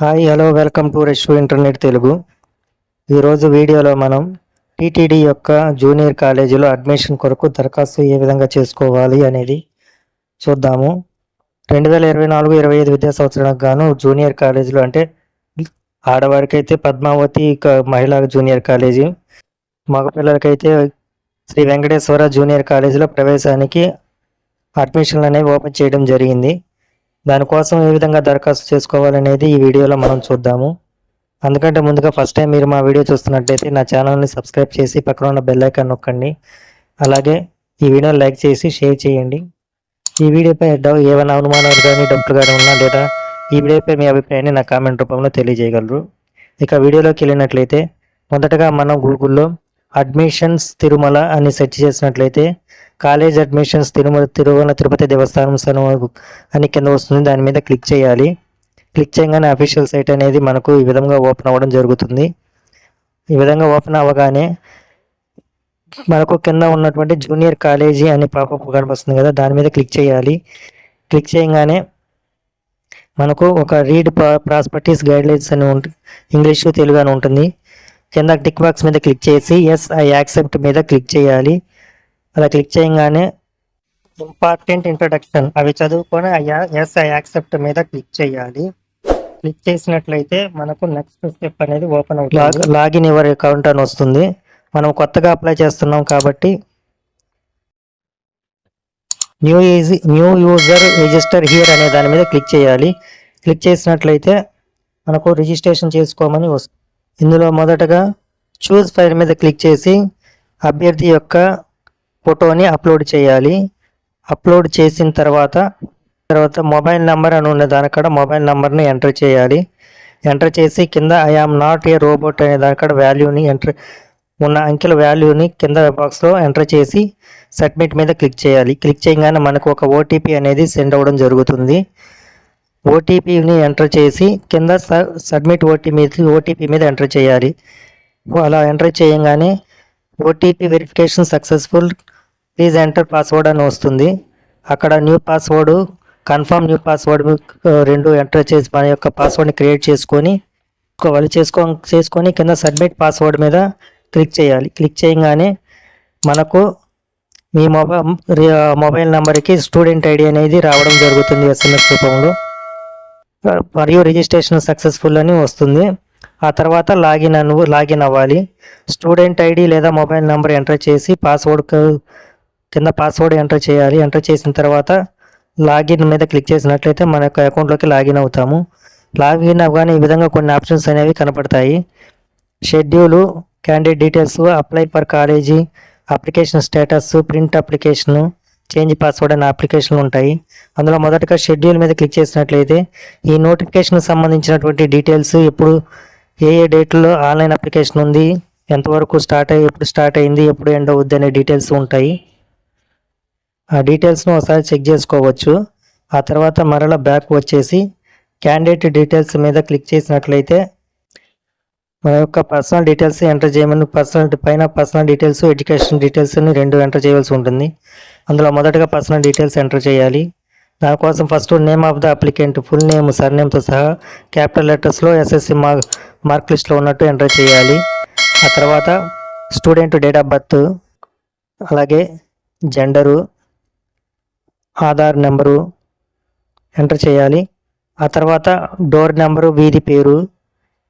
Hi hello welcome to రెష్యూ internet Telugu. ఈరోజు వీడియోలో మనం టీటీడీ యొక్క జూనియర్ కాలేజీలో అడ్మిషన్ కొరకు దరఖాస్తు ఏ విధంగా చేసుకోవాలి అనేది చూద్దాము. రెండు వేల ఇరవై నాలుగు ఇరవై ఐదు విద్యా సంవత్సరానికి గాను జూనియర్ కాలేజీలో అంటే ఆడవారికైతే పద్మావతి మహిళా జూనియర్ కాలేజీ. మగపిల్లలకైతే శ్రీ వెంకటేశ్వర జూనియర్ కాలేజీలో ప్రవేశానికి అడ్మిషన్లు అనేవి ఓపెన్ చేయడం జరిగింది. దానికోసం ఏ విధంగా దరఖాస్తు చేసుకోవాలనేది ఈ వీడియోలో మనం చూద్దాము. అందుకంటే ముందుగా ఫస్ట్ టైం మీరు మా వీడియో చూస్తున్నట్లయితే నా ఛానల్ని సబ్స్క్రైబ్ చేసి పక్కన ఉన్న బెల్ ఐకాన్ నొక్కండి. అలాగే ఈ వీడియోని లైక్ చేసి షేర్ చేయండి. ఈ వీడియోపై డౌ- ఏమైనా అనుమానాలు కానీ డౌట్లు కానీ ఉన్నా లేదా ఈ వీడియోపై మీ అభిప్రాయాన్ని నా కామెంట్ రూపంలో తెలియజేయగలరు. ఇక వీడియోలోకి వెళ్ళినట్లయితే మొదటగా మనం గూగుల్లో అడ్మిషన్స్ తిరుమల అని సెర్చ్ చేసినట్లయితే కాలేజ్ అడ్మిషన్స్ తిరుమల తిరుమల తిరుపతి దేవస్థానం సను- అని కింద వస్తుంది. దాని మీద క్లిక్ చేయాలి. క్లిక్ చేయగానే అఫీషియల్ సైట్ అనేది మనకు ఈ విధంగా ఓపెన్ అవ్వడం జరుగుతుంది. ఈ విధంగా ఓపెన్ అవ్వగానే మనకు కింద ఉన్నటువంటి జూనియర్ కాలేజీ అని పాపప్ కనిపిస్తుంది కదా దాని మీద క్లిక్ చేయాలి. క్లిక్ చేయగానే మనకు ఒక రీడ్ ప్రాస్పర్టీస్ గైడ్లైన్స్ అని ఉంటుంది ఇంగ్లీషు తెలుగు అని ఉంటుంది. కింద టిక్ బాక్స్ మీద క్లిక్ చేసి ఎస్ ఐ యాక్సెప్ట్ మీద క్లిక్ చేయాలి. అలా క్లిక్ చేయగానే ఇంపార్టెంట్ ఇంట్రడక్షన్ అవి చదువుకొని ఎస్ ఐ యాక్సెప్ట్ మీద క్లిక్ చేయాలి. క్లిక్ చేసినట్లయితే మనకు నెక్స్ట్ స్టెప్ అనేది ఓపెన్ అవుతుంది. లాగిన్ యువర్ అకౌంట్ అని వస్తుంది. మనం కొత్తగా అప్లై చేస్తున్నాం కాబట్టి new easy new user register here అనే దాని మీద క్లిక్ చేయాలి. క్లిక్ చేసినట్లయితే మనకు రిజిస్ట్రేషన్ చేసుకోమని వస్తుంది. ఇందులో మొదటగా చూస్ ఫైల్ మీద క్లిక్ చేసి అభ్యర్థి యొక్క ఫోటోని అప్లోడ్ చేయాలి. అప్లోడ్ చేసిన తర్వాత తర్వాత మొబైల్ నెంబర్ అని ఉన్న దానికాడ మొబైల్ నెంబర్ని ఎంటర్ చేయాలి. ఎంటర్ చేసి కింద I am not a robot అనే దానికాడ వాల్యూని ఎంటర్ ఉన్న అంకెల వాల్యూని కింద బాక్స్లో ఎంటర్ చేసి సబ్మిట్ మీద క్లిక్ చేయాలి. క్లిక్ చేయగానే మనకు ఒక ఓటీపీ అనేది సెండ్ అవ్వడం జరుగుతుంది. ఓటీపీని ఎంటర్ చేసి కింద సబ్మిట్ ఓటీ మీద ఓటీపీ మీద ఎంటర్ చేయాలి. అలా ఎంటర్ చేయగానే OTP verification successful please enter password అని వస్తుంది. అక్కడ new password confirm new password రెండు ఎంటర్ చేసి మన యొక్క పాస్వర్డ్ని క్రియేట్ చేసుకొని వాళ్ళు చేసుకో చేసుకొని కింద సబ్మిట్ పాస్వర్డ్ మీద క్లిక్ చేయాలి. క్లిక్ చేయగానే మనకు మీ మొబైల్ మొబైల్ నెంబర్కి స్టూడెంట్ ఐడి అనేది రావడం జరుగుతుంది ఎస్ఎంఎస్ రూపంలో. మరియు రిజిస్ట్రేషన్ సక్సెస్ఫుల్ అని వస్తుంది. ఆ తర్వాత లాగిన్ అను లాగిన్ అవ్వాలి. స్టూడెంట్ ఐడి లేదా మొబైల్ నెంబర్ ఎంటర్ చేసి పాస్వర్డ్ కింద పాస్వర్డ్ ఎంటర్ చేయాలి. ఎంటర్ చేసిన తర్వాత లాగిన్ మీద క్లిక్ చేసినట్లయితే మన యొక్క అకౌంట్లోకి లాగిన్ అవుతాము. లాగిన్ అవ్వగానే ఈ విధంగా కొన్ని ఆప్షన్స్ అనేవి కనపడతాయి. Schedule candidate details apply for college application status print application change password అనే అప్లికేషన్లు ఉంటాయి. అందులో మొదటగా షెడ్యూల్ మీద క్లిక్ చేసినట్లయితే ఈ నోటిఫికేషన్ సంబంధించినటువంటి డీటెయిల్స్ ఎప్పుడు ఏ ఏ డేట్లో ఆన్లైన్ అప్లికేషన్ ఉంది ఎంతవరకు స్టార్ట్ అయ్యి ఎప్పుడు స్టార్ట్ అయింది ఎప్పుడు ఎండ్ అవుద్ది అనే డీటెయిల్స్ ఉంటాయి. ఆ డీటెయిల్స్ను ఒకసారి చెక్ చేసుకోవచ్చు. ఆ తర్వాత మరలా బ్యాక్ వచ్చేసి క్యాండిడేట్ డీటెయిల్స్ మీద క్లిక్ చేసినట్లయితే మన యొక్క పర్సనల్ డీటెయిల్స్ ఎంటర్ చేయమని పర్సనల్ పైన పర్సనల్ డీటెయిల్స్ ఎడ్యుకేషన్ డీటెయిల్స్ అని రెండు ఎంటర్ చేయవలసి ఉంటుంది. అందులో మొదటగా పర్సనల్ డీటెయిల్స్ ఎంటర్ చేయాలి. దానికోసం first name of the applicant full name సర్నేమ్తో సహా క్యాపిటల్ లెటర్స్లో ఎస్ఎస్సి మార్క్ మార్క్ లిస్ట్లో ఉన్నట్టు ఎంటర్ చేయాలి. ఆ తర్వాత స్టూడెంట్ డేట్ ఆఫ్ బర్త్ అలాగే జెండరు ఆధార్ నెంబరు ఎంటర్ చేయాలి. ఆ తర్వాత డోర్ నెంబరు వీధి పేరు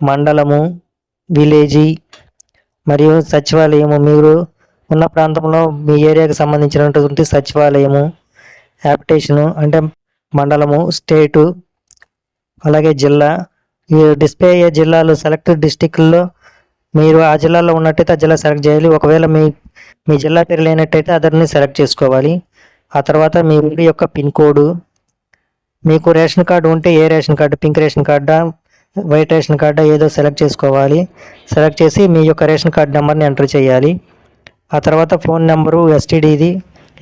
మండలము విలేజీ మరియు సచివాలయము. మీరు ఉన్న ప్రాంతంలో మీ ఏరియాకి సంబంధించినటువంటి సచివాలయము యాప్టేషను అంటే మండలము స్టేటు అలాగే జిల్లా. ఈ డిస్ప్లే అయ్యే జిల్లాలు సెలెక్టెడ్ డిస్టిక్ల్లో మీరు ఆ జిల్లాలో ఉన్నట్టయితే ఆ జిల్లా సెలెక్ట్ చేయాలి. ఒకవేళ మీ మీ జిల్లా పేరు లేనట్టయితే అదర్ని సెలెక్ట్ చేసుకోవాలి. ఆ తర్వాత మీ ఊరి యొక్క పిన్ కోడ్. మీకు రేషన్ కార్డు ఉంటే ఏ రేషన్ కార్డు? పింక్ రేషన్ కార్డా? వైట్ రేషన్ కార్డు ఏదో సెలెక్ట్ చేసుకోవాలి. సెలెక్ట్ చేసి మీ యొక్క రేషన్ కార్డు నెంబర్ని ఎంటర్ చేయాలి. ఆ తర్వాత ఫోన్ నెంబరు ఎస్టీడీది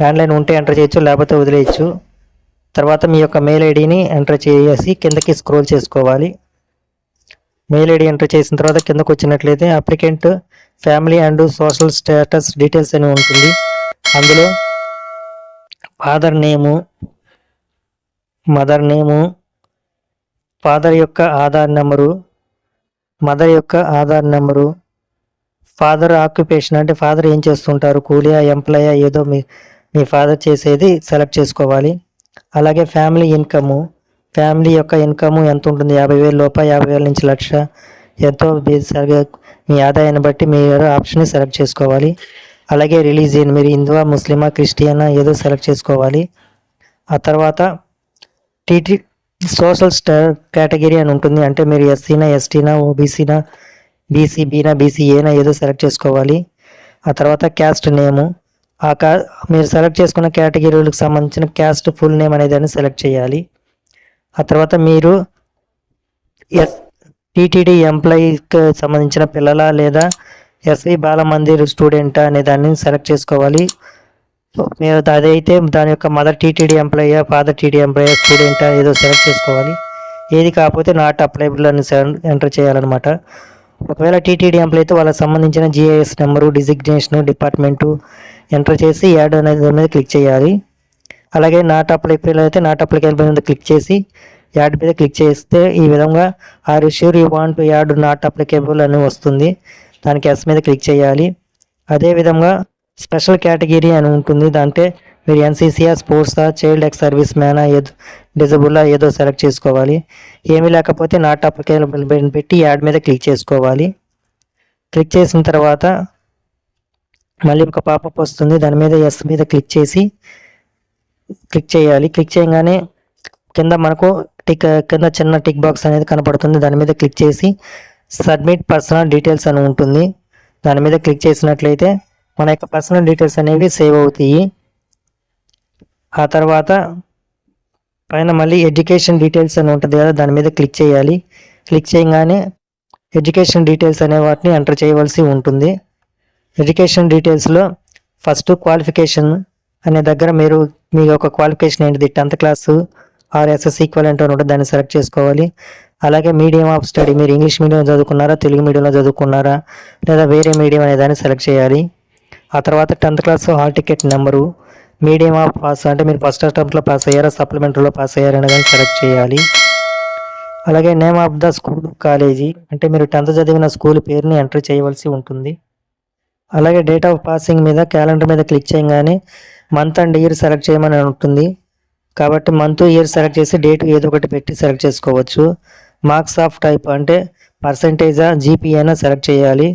ల్యాండ్లైన్ ఉంటే ఎంటర్ చేయొచ్చు లేకపోతే వదిలేయచ్చు. తర్వాత మీ యొక్క మెయిల్ ఐడిని ఎంటర్ చేసి కిందకి స్క్రోల్ చేసుకోవాలి. మెయిల్ ఐడి ఎంటర్ చేసిన తర్వాత కిందకు వచ్చినట్లయితే applicant family and social status details అని ఉంటుంది. అందులో father name mother name father యొక్క ఆధార్ నెంబరు మదర్ యొక్క ఆధార్ నెంబరు ఫాదర్ ఆక్యుపేషన్ అంటే ఫాదర్ ఏం చేస్తుంటారు కూలియా ఎంప్లాయా ఏదో మీ మీ ఫాదర్ చేసేది సెలెక్ట్ చేసుకోవాలి. అలాగే ఫ్యామిలీ ఇన్కము ఫ్యామిలీ యొక్క ఇన్కమ్ ఎంత ఉంటుంది యాభై వేల లోప యాభై వేల నుంచి లక్ష ఎంతో మీ ఆదాయాన్ని బట్టి మీరు ఆప్షన్ని సెలెక్ట్ చేసుకోవాలి. అలాగే రిలీజియన్ మీరు హిందువా ముస్లిమా క్రిస్టియనా ఏదో సెలెక్ట్ చేసుకోవాలి. ఆ తర్వాత టీటీ సోషల్ స్టా కేటగిరీ అని ఉంటుంది. అంటే మీరు ఎస్సీనా ఎస్టీనా ఓబీసీనా బీసీబీనా బీసీఏనా ఏదో సెలెక్ట్ చేసుకోవాలి. ఆ తర్వాత క్యాస్ట్ నేము. ఆ కా మీరు సెలెక్ట్ చేసుకున్న కేటగిరీలకు సంబంధించిన క్యాస్ట్ ఫుల్ నేమ్ అనేది అని సెలెక్ట్ చేయాలి. ఆ తర్వాత మీరు ఎస్ టీటీడీ ఎంప్లాయీకి సంబంధించిన పిల్లల లేదా ఎస్వి బాలమందిర్ స్టూడెంట్ అనే దాన్ని సెలెక్ట్ చేసుకోవాలి. మీరు అదైతే దాని యొక్క mother TTD employee father TT employee student ఏదో సెలెక్ట్ చేసుకోవాలి. ఏది కాకపోతే నాట్ అప్లైబుల్ అని ఎంటర్ చేయాలన్నమాట. ఒకవేళ టీటీడీ ఎంప్లాయ్ అయితే వాళ్ళకి సంబంధించిన GIS number designation department enter చేసి యాడ్ అనేది మీద క్లిక్ చేయాలి. అలాగే నాట్ అప్లైబుల్ అయితే నాట్ అప్లికేబుల్ మీద క్లిక్ చేసి యాడ్ మీద క్లిక్ చేస్తే ఈ విధంగా are sure you want add not applicable అని వస్తుంది. దానికి ఎస్ మీద క్లిక్ చేయాలి. అదే విధంగా స్పెషల్ కేటగిరీ అని ఉంటుంది. దాంట్లో మీరు ఎన్సీసీఆ స్పోర్ట్సా చైల్డ్ ఎక్స్ సర్వీస్ మ్యానా ఏదో డిజబుల్లా ఏదో సెలెక్ట్ చేసుకోవాలి. ఏమీ లేకపోతే నాట్ అప్లికేబుల్ పెట్టి యాడ్ మీద క్లిక్ చేసుకోవాలి. క్లిక్ చేసిన తర్వాత మళ్ళీ ఒక పాపప్ వస్తుంది. దాని మీద ఎస్ మీద క్లిక్ చేసి క్లిక్ చేయాలి. క్లిక్ చేయగానే కింద మనకు టిక్ కింద చిన్న టిక్ బాక్స్ అనేది కనపడుతుంది. దాని మీద క్లిక్ చేసి సబ్మిట్ పర్సనల్ డీటెయిల్స్ అని ఉంటుంది. దాని మీద క్లిక్ చేసినట్లయితే మన యొక్క పర్సనల్ డీటెయిల్స్ అనేవి సేవ్ అవుతాయి. ఆ తర్వాత పైన మళ్ళీ ఎడ్యుకేషన్ డీటెయిల్స్ అని ఉంటుంది కదా దాని మీద క్లిక్ చేయాలి. క్లిక్ చేయగానే ఎడ్యుకేషన్ డీటెయిల్స్ అనే వాటిని ఎంటర్ చేయవలసి ఉంటుంది. ఎడ్యుకేషన్ డీటెయిల్స్లో ఫస్ట్ క్వాలిఫికేషన్ అనే దగ్గర మీరు మీ యొక్క క్వాలిఫికేషన్ ఏంటిది? Tenth class or SS equivalent అని ఉంటుంది దాన్ని సెలెక్ట్ చేసుకోవాలి. అలాగే మీడియం ఆఫ్ స్టడీ మీరు ఇంగ్లీష్ మీడియం చదువుకున్నారా తెలుగు మీడియంలో చదువుకున్నారా లేదా వేరే మీడియం అనే దాన్ని సెలెక్ట్ చేయాలి. ఆ తర్వాత tenth class hall ticket number medium of pass అంటే మీరు ఫస్ట్ అటెంప్ట్లో పాస్ అయ్యారా సప్లిమెంటరీలో పాస్ అయ్యారా అనేది సెలెక్ట్ చేయాలి. అలాగే name of the school college అంటే మీరు టెన్త్ చదివిన స్కూల్ పేరుని ఎంటర్ చేయవలసి ఉంటుంది. అలాగే డేట్ ఆఫ్ పాసింగ్ మీద క్యాలెండర్ మీద క్లిక్ చేయగానే మంత్ అండ్ ఇయర్ సెలెక్ట్ చేయమని ఉంటుంది. కాబట్టి మంత్ ఇయర్ సెలెక్ట్ చేసి డేట్ ఏదో ఒకటి పెట్టి సెలెక్ట్ చేసుకోవచ్చు. మార్క్స్ ఆఫ్ టైప్ అంటే పర్సంటేజా అయినా సెలెక్ట్ చేయాలి.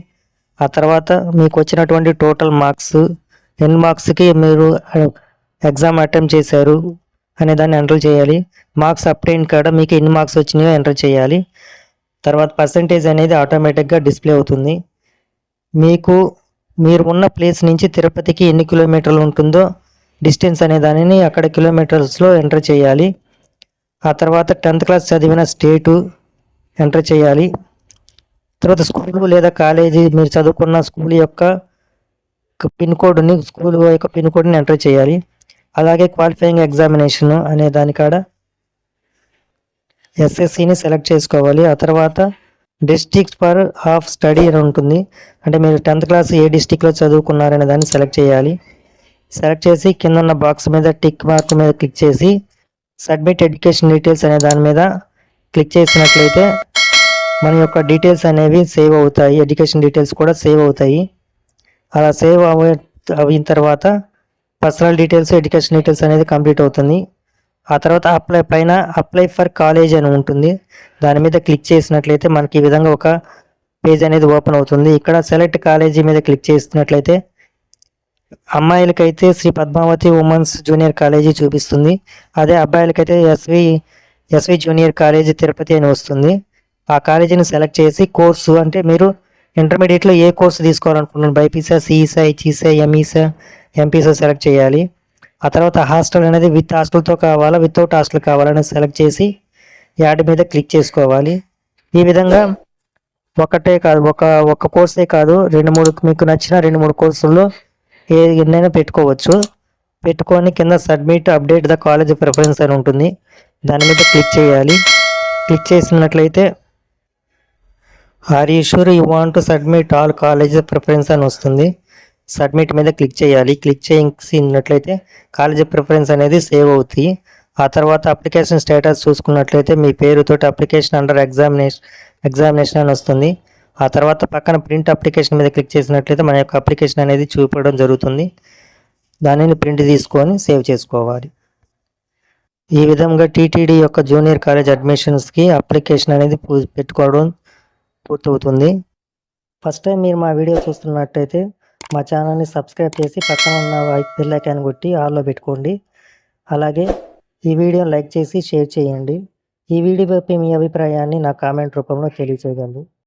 ఆ తర్వాత మీకు వచ్చినటువంటి టోటల్ మార్క్స్ ఎన్ని మార్క్స్కి మీరు ఎగ్జామ్ అటెంప్ట్ చేశారు అనే దాన్ని ఎంటర్ చేయాలి. మార్క్స్ అప్టైన్ కాడ మీకు ఎన్ని మార్క్స్ వచ్చినాయో ఎంటర్ చేయాలి. తర్వాత పర్సంటేజ్ అనేది ఆటోమేటిక్గా డిస్ప్లే అవుతుంది. మీకు మీరు ఉన్న ప్లేస్ నుంచి తిరుపతికి ఎన్ని కిలోమీటర్లు ఉంటుందో డిస్టెన్స్ అనే దానిని అక్కడ కిలోమీటర్స్లో ఎంటర్ చేయాలి. ఆ తర్వాత టెన్త్ క్లాస్ చదివిన స్టేటు ఎంటర్ చేయాలి. తర్వాత స్కూల్ లేదా కాలేజీ మీరు చదువుకున్న స్కూల్ యొక్క పిన్ కోడ్ని స్కూల్ యొక్క పిన్ కోడ్ని ఎంటర్ చేయాలి. అలాగే క్వాలిఫైయింగ్ ఎగ్జామినేషన్ అనే దానికాడ ఎస్ఎస్సిని సెలెక్ట్ చేసుకోవాలి. ఆ తర్వాత డిస్ట్రిక్ట్ ఫర్ హాఫ్ స్టడీ అని ఉంటుంది. అంటే మీరు టెన్త్ క్లాస్ ఏ డిస్టిక్లో చదువుకున్నారనే దాన్ని సెలెక్ట్ చేయాలి. సెలెక్ట్ చేసి కింద ఉన్న బాక్స్ మీద టిక్ మార్క్ మీద క్లిక్ చేసి సబ్మిట్ ఎడ్యుకేషన్ డీటెయిల్స్ అనే దాని మీద క్లిక్ చేసినట్లయితే మన యొక్క డీటెయిల్స్ అనేవి సేవ్ అవుతాయి. ఎడ్యుకేషన్ డీటెయిల్స్ కూడా సేవ్ అవుతాయి. అలా సేవ్ అవ అయిన తర్వాత పర్సనల్ డీటెయిల్స్ ఎడ్యుకేషన్ డీటెయిల్స్ అనేది కంప్లీట్ అవుతుంది. ఆ తర్వాత అప్లై పైన అప్లై ఫర్ కాలేజ్ అని ఉంటుంది. దాని మీద క్లిక్ చేసినట్లయితే మనకి ఈ విధంగా ఒక పేజ్ అనేది ఓపెన్ అవుతుంది. ఇక్కడ సెలెక్ట్ కాలేజీ మీద క్లిక్ చేసినట్లయితే అమ్మాయిలకైతే Sri Padmavathi women's junior college చూపిస్తుంది. అదే అబ్బాయిలకైతే SV SV junior college Tirupati అని వస్తుంది. ఆ కాలేజీని సెలెక్ట్ చేసి కోర్సు అంటే మీరు ఇంటర్మీడియట్లో ఏ కోర్సు తీసుకోవాలనుకుంటున్నారు? బైపీసా సిఈసా హెచ్ఈసా ఎంఈసా ఎంపీసా సెలెక్ట్ చేయాలి. ఆ తర్వాత హాస్టల్ అనేది విత్ హాస్టల్తో కావాలా వితౌట్ హాస్టల్ కావాలని సెలెక్ట్ చేసి యాడ్ మీద క్లిక్ చేసుకోవాలి. ఈ విధంగా ఒకటే కాదు ఒక ఒక కోర్సే కాదు రెండు మూడు మీకు నచ్చిన రెండు మూడు కోర్సుల్లో ఏ ఎన్నైనా పెట్టుకోవచ్చు. పెట్టుకొని కింద submit update the college preference అని ఉంటుంది. దాని మీద క్లిక్ చేయాలి. క్లిక్ చేసినట్లయితే are you sure you want to submit all college preference అని వస్తుంది. సబ్మిట్ మీద క్లిక్ చేయాలి. క్లిక్ చేసినట్లయితే కాలేజ్ ప్రిఫరెన్స్ అనేది సేవ్ అవుతాయి ఆ తర్వాత అప్లికేషన్ స్టేటస్ చూసుకున్నట్లయితే మీ పేరుతోటి అప్లికేషన్ అండర్ ఎగ్జామినేషన్ ఎగ్జామినేషన్ అని వస్తుంది. ఆ తర్వాత పక్కన ప్రింట్ అప్లికేషన్ మీద క్లిక్ చేసినట్లయితే మన యొక్క అప్లికేషన్ అనేది చూపడం జరుగుతుంది. దానిని ప్రింట్ తీసుకొని సేవ్ చేసుకోవాలి. ఈ విధంగా టీటీడీ యొక్క జూనియర్ కాలేజ్ అడ్మిషన్స్కి అప్లికేషన్ అనేది పెట్టుకోవడం పూర్తవుతుంది. ఫస్ట్ టైం మీరు మా వీడియో చూస్తున్నట్టయితే మా ఛానల్ని సబ్స్క్రైబ్ చేసి పక్కన ఉన్న బెల్ ఐకాన్ కొట్టి ఆల్లో పెట్టుకోండి. అలాగే ఈ వీడియోని లైక్ చేసి షేర్ చేయండి. ఈ వీడియోపై మీ అభిప్రాయాన్ని నా కామెంట్ రూపంలో తెలియచేయగలరు